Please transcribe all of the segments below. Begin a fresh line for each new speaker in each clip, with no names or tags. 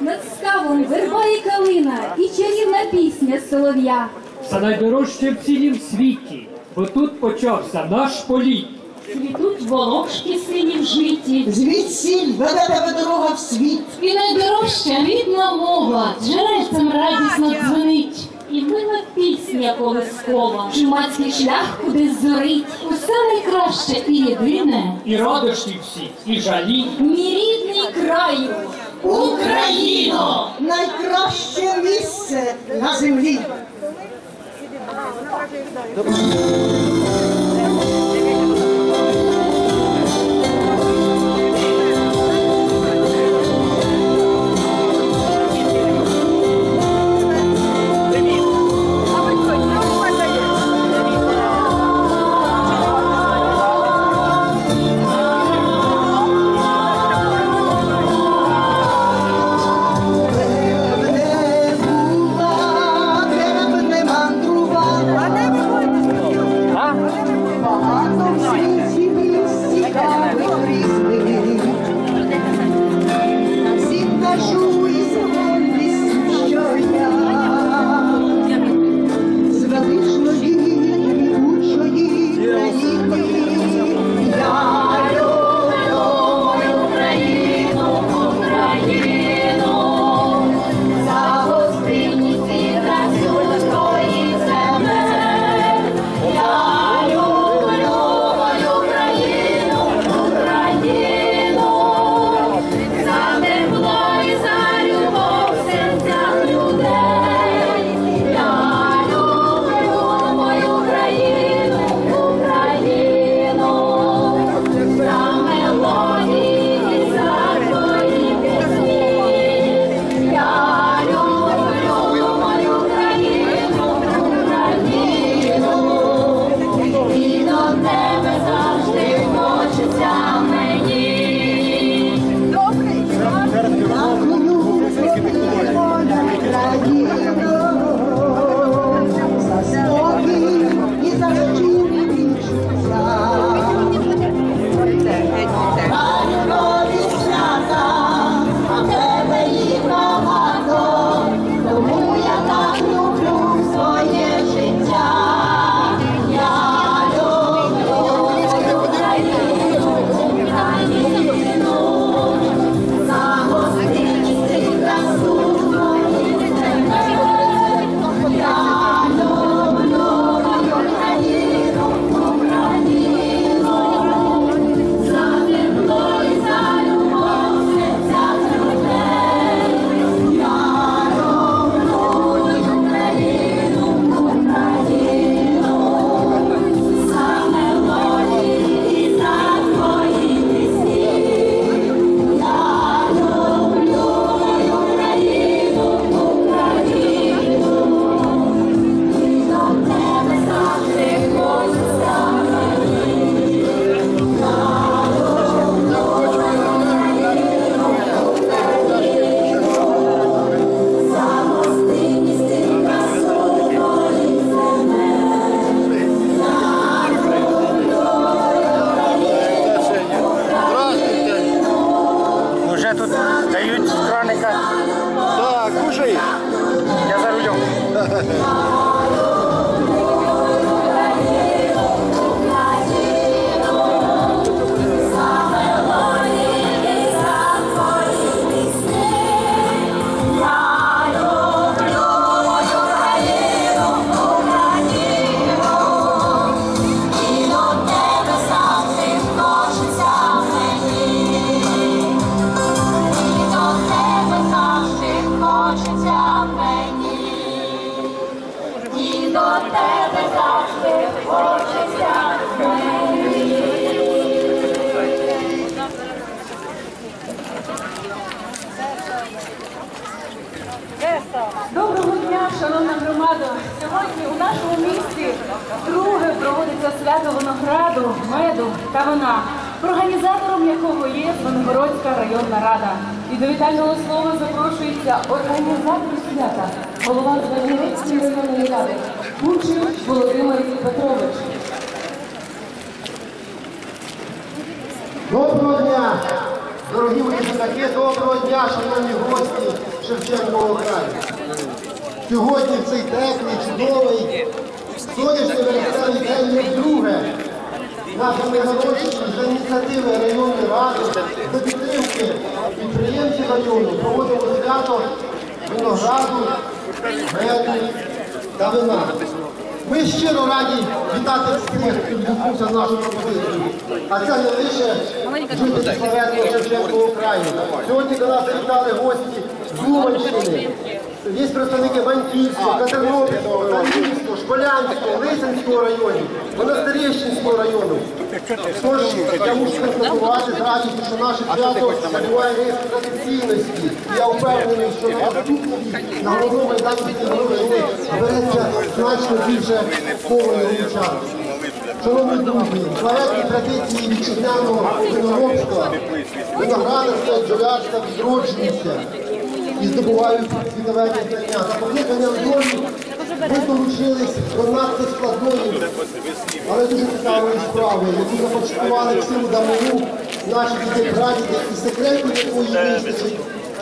Над ставом верба і калина, і чарівна пісня солов'я.
Це найдорожче в цілім світі, бо тут почався наш політ.
Цвітуть волошки сині в житті,
Звідсіль веде тебе дорога в світ.
і найдорожча рідна мова, джерельцем радісно дзвенить. І мила пісня колискова,
Чумацький шлях кудись зорить.
усе найкраще і єдине.
І радощі всі, і жалі.
Мій рідний краю.
Найкраще місце на землі.
Доброго дня, шановна громада! Сьогодні у нашому місті друге проводиться свято винограду, меду та вина, організатором якого є Звенигородська районна рада. І до вітального слова запрошується організатор свята, голова Звенигородської районної ради, Кучер Володимир Петрович.
Доброго дня, дорогі земляки, доброго дня, шановні гості.
Шевченкового краю. Сьогодні в цей теплий, чудовий, сонячний вересневий день ми вдруге нашими народженнями за ініціативи районної ради, за підтримки підприємців району проводимо свято винограду, меду та вина. Ми щиро раді вітати всіх, хто відгукнувся з нашою пропозицією. А це не лише жителі славетного Шевченкового краю. Сьогодні до нас завітали гості з Уманщини. Є представники Ваньківського, Катернопільського, Калинівського, Шполянського, Лисинського районів, Монастирищенського району. Тож я мушу констатувати з радістю, що наше свято набуває рис традиційності. Я впевнений, що на наступному на головному майданчику Європи береться значно більше повного участі. Шановні друзі, славетні традиції вітчизняного виноробства, виноградарства, бджолярства відроджуються і здобувають світове визнання. За покликанням долі ми долучились до надто складної, але дуже цікавої справи, яку започаткували всю давнину наші діти прадіди і секрету якої вистачить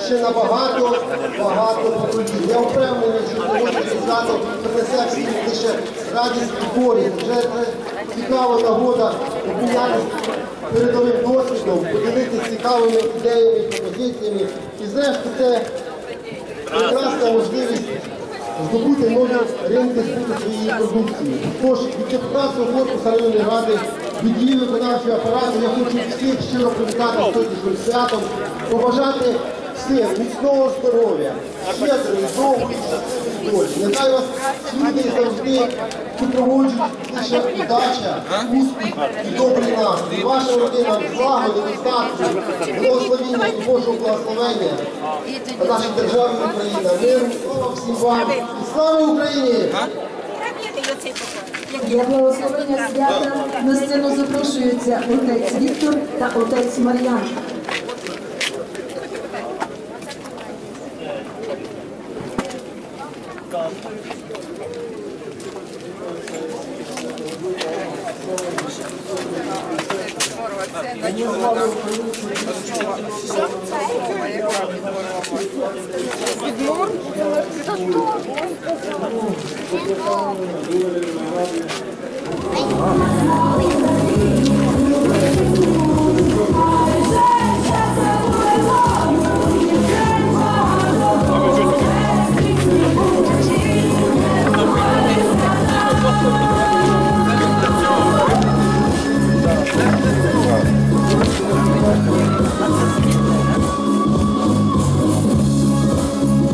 ще набагато багато поколінь. Я впевнений, що сьогодні свято принесе всім лише радість і користь. Вже цікава нагода обмінятися передовим досвідом, поділитися цікавими ідеями, пропозиціями. І зрештою це прекрасна можливість здобути нові ринки збуту своєї продукції. Тож від депутатського корпусу районної ради, від її виконавчого апарату я хочу всіх щиро привітати з сьогоднішнім святом, побажати всім міцного здоров'я, щедрої, довгої, щасливої долі. Нехай вас люди завжди супроводжують лише удача, успіх і добрий настрій. Ваша родина злагоди, достатку, благословіння і Божого благословення на нашій державі Україна. Мир, слава всім вам і слава Україні!
Для благословення свята на сцену запрошуються отець Віктор та отець Мар'ян.
Ой,